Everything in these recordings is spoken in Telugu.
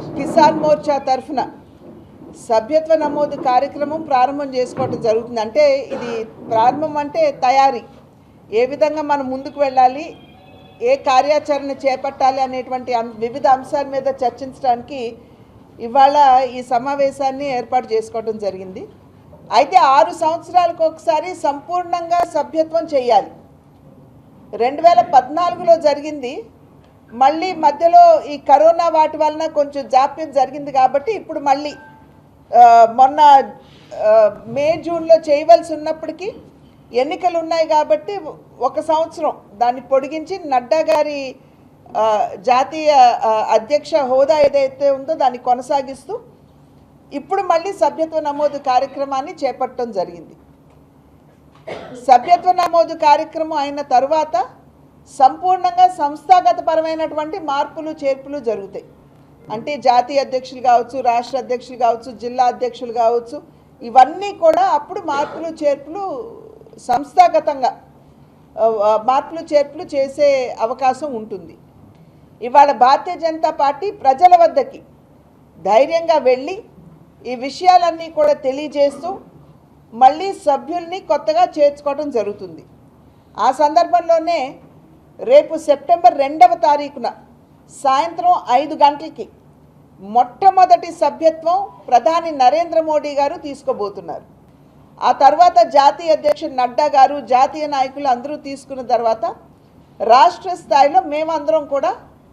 కిసాన్ మోర్చా తరఫున సభ్యత్వ నమోదు కార్యక్రమం ప్రారంభం చేసుకోవడం జరుగుతుంది. అంటే ఇది ప్రారంభం అంటే తయారీ. ఏ విధంగా మనం ముందుకు వెళ్ళాలి ఏ కార్యాచరణ చేపట్టాలి అనేటువంటి అం- వివిధ అంశాల మీద చర్చించడానికి ఇవాళ ఈ సమావేశాన్ని ఏర్పాటు చేసుకోవడం జరిగింది. అయితే ఆరు సంవత్సరాలకు ఒకసారి సంపూర్ణంగా సభ్యత్వం చేయాలి. రెండు వేల పద్నాలుగులో జరిగింది. మళ్ళీ మధ్యలో ఈ కరోనా వాటి వలన కొంచెం జాప్యం జరిగింది కాబట్టి ఇప్పుడు మళ్ళీ మొన్న మే జూన్లో చేయవలసి ఉన్నప్పటికీ ఎన్నికలు ఉన్నాయి కాబట్టి ఒక సంవత్సరం దాన్ని పొడిగించి నడ్డా గారి జాతీయ అధ్యక్ష హోదా ఏదైతే ఉందో దాన్ని కొనసాగిస్తూ ఇప్పుడు మళ్ళీ సభ్యత్వ నమోదు కార్యక్రమాన్ని చేపట్టడం జరిగింది. సభ్యత్వ నమోదు కార్యక్రమం అయిన తర్వాత సంపూర్ణంగా సంస్థాగతపరమైనటువంటి మార్పులు చేర్పులు జరుగుతాయి. అంటే జాతీయ అధ్యక్షులు కావచ్చు రాష్ట్ర అధ్యక్షులు కావచ్చు జిల్లా అధ్యక్షులు కావచ్చు ఇవన్నీ కూడా అప్పుడు మార్పులు చేర్పులు సంస్థాగతంగా మార్పులు చేర్పులు చేసే అవకాశం ఉంటుంది. ఇవాళ భారతీయ జనతా పార్టీ ప్రజల వద్దకి ధైర్యంగా వెళ్ళి ఈ విషయాలన్నీ కూడా తెలియజేస్తూ మళ్ళీ సభ్యుల్ని కొత్తగా చేర్చుకోవడం జరుగుతుంది. ఆ సందర్భంలోనే రేపు సెప్టెంబర్ రెండవ తారీఖున సాయంత్రం ఐదు గంటలకి మొట్టమొదటి సభ్యత్వం ప్రధాని నరేంద్ర మోడీ గారు తీసుకోబోతున్నారు. ఆ తర్వాత జాతీయ అధ్యక్షుడు నడ్డా గారు జాతీయ నాయకులు అందరూ తీసుకున్న తర్వాత రాష్ట్ర స్థాయిలో మేమందరం కూడా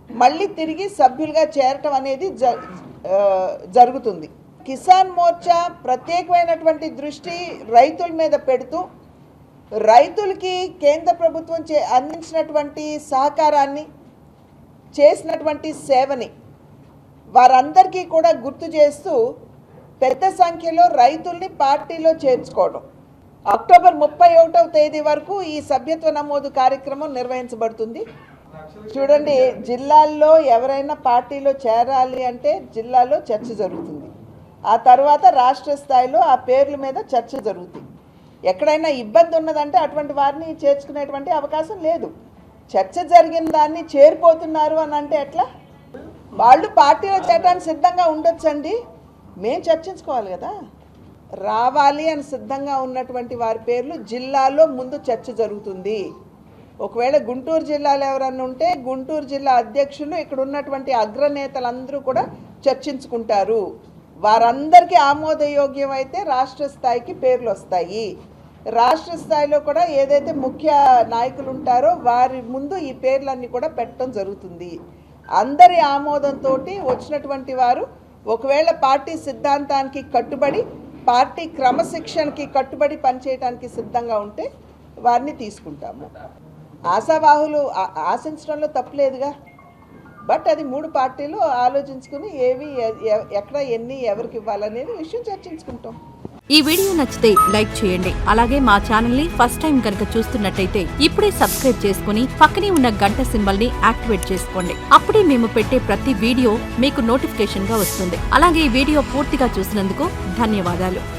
మళ్ళీ తిరిగి సభ్యులుగా చేరటం అనేది జ జరుగుతుంది. కిసాన్ మోర్చా ప్రత్యేకమైనటువంటి దృష్టి రైతుల మీద పెడుతూ రైతులకి కేంద్ర ప్రభుత్వం చే అందించినటువంటి సహకారాన్ని చేసినటువంటి సేవని వారందరికీ కూడా గుర్తు చేస్తూ పెద్ద సంఖ్యలో రైతుల్ని పార్టీలో చేర్చుకోవడం. అక్టోబర్ ముప్పై ఒకటవ తేదీ వరకు ఈ సభ్యత్వ నమోదు కార్యక్రమం నిర్వహించబడుతుంది. చూడండి జిల్లాల్లో ఎవరైనా పార్టీలో చేరాలి అంటే జిల్లాలో చర్చ జరుగుతుంది. ఆ తర్వాత రాష్ట్ర స్థాయిలో ఆ పేర్ల మీద చర్చ జరుగుతుంది. ఎక్కడైనా ఇబ్బంది ఉన్నదంటే అటువంటి వారిని చేర్చుకునేటువంటి అవకాశం లేదు. చర్చ జరిగిన దాన్ని చేరిపోతున్నారు అని అంటే ఎట్లా? వాళ్ళు పార్టీలో చేరడానికి సిద్ధంగా ఉండొచ్చండి. మేము చర్చించుకోవాలి కదా. రావాలి అని సిద్ధంగా ఉన్నటువంటి వారి పేర్లు జిల్లాలో ముందు చర్చ జరుగుతుంది. ఒకవేళ గుంటూరు జిల్లాలో ఎవరన్నా ఉంటే గుంటూరు జిల్లా అధ్యక్షులు ఇక్కడ ఉన్నటువంటి అగ్రనేతలందరూ కూడా చర్చించుకుంటారు. వారందరికీ ఆమోదయోగ్యం అయితే రాష్ట్ర స్థాయికి పేర్లు వస్తాయి రాష్ట్ర స్థాయిలో కూడా ఏదైతే ముఖ్య నాయకులు ఉంటారో వారి ముందు ఈ పేర్లన్నీ కూడా పెట్టడం జరుగుతుంది. అందరి ఆమోదంతో వచ్చినటువంటి వారు ఒకవేళ పార్టీ సిద్ధాంతానికి కట్టుబడి పార్టీ క్రమశిక్షణకి కట్టుబడి పనిచేయడానికి సిద్ధంగా ఉంటే వారిని తీసుకుంటాము. ఆశావాహులు ఆశించడంలో తప్పులేదుగా? బట్ అది మూడు పార్టీలు ఆలోచించుకుని ఏవి ఎ- ఎక్కడ ఎన్ని ఎవరికి ఇవ్వాలనేది విషయం చర్చించుకుంటాం. ఈ వీడియో నచ్చితే లైక్ చేయండి. అలాగే మా ఛానల్ని ఫస్ట్ టైం కనుక చూస్తున్నట్టయితే ఇప్పుడే సబ్స్క్రైబ్ చేసుకుని పక్కనే ఉన్న గంట సింబల్ని యాక్టివేట్ చేసుకోండి. అప్పుడే మేము పెట్టే ప్రతి వీడియో మీకు నోటిఫికేషన్గా వస్తుంది. అలాగే ఈ వీడియో పూర్తిగా చూసినందుకు ధన్యవాదాలు.